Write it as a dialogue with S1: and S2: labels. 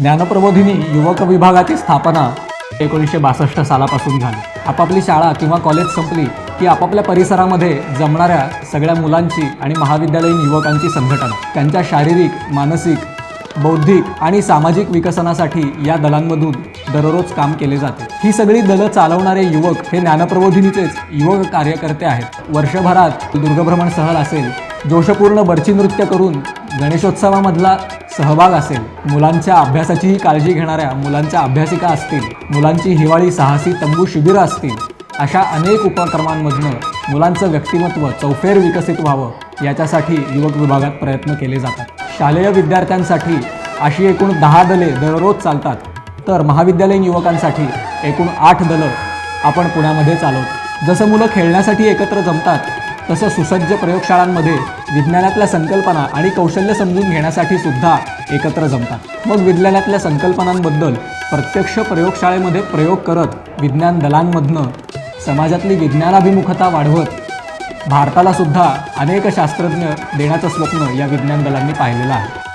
S1: ज्ञानप्रबोधिनी युवक विभागाची स्थापना एकोणीसशे बासष्ट सालापासून झाली. आपापली शाळा किंवा कॉलेज संपली की आपापल्या परिसरामध्ये जमणाऱ्या सगळ्या मुलांची आणि महाविद्यालयीन युवकांची संघटना. त्यांच्या शारीरिक मानसिक बौद्धिक आणि सामाजिक विकसनासाठी या दलांमधून दररोज काम केले जाते. ही सगळी दलं चालवणारे युवक हे ज्ञानप्रबोधिनीचेच युवक कार्यकर्ते आहेत. वर्षभरात दुर्गभ्रमण सहल असेल जोशपूर्ण बर्ची नृत्य करून गणेशोत्सवामधला सहभाग असेल मुलांच्या अभ्यासाचीही काळजी घेणाऱ्या मुलांच्या अभ्यासिका असतील मुलांची हिवाळी साहसी तंबू शिबिरं असतील अशा अनेक उपक्रमांमधनं मुलांचं व्यक्तिमत्व चौफेर विकसित व्हावं याच्यासाठी युवक विभागात प्रयत्न केले जातात. शालेय विद्यार्थ्यांसाठी अशी एकूण दहा दले दररोज चालतात तर महाविद्यालयीन युवकांसाठी एकूण आठ दलं आपण पुण्यामध्ये चालवतो. जसं मुलं खेळण्यासाठी एकत्र जमतात तसं सुसज्ज प्रयोगशाळांमध्ये विज्ञानातल्या संकल्पना आणि कौशल्य समजून घेण्यासाठी सुद्धा एकत्र जमतात. मग विज्ञानातल्या संकल्पनांबद्दल प्रत्यक्ष प्रयोगशाळेमध्ये प्रयोग करत विज्ञान दलांमधनं समाजातली विज्ञानाभिमुखता वाढवत भारताला सुद्धा अनेक शास्त्रज्ञ देण्याचं स्वप्न या विज्ञान दलांनी पाहिलेलं आहे.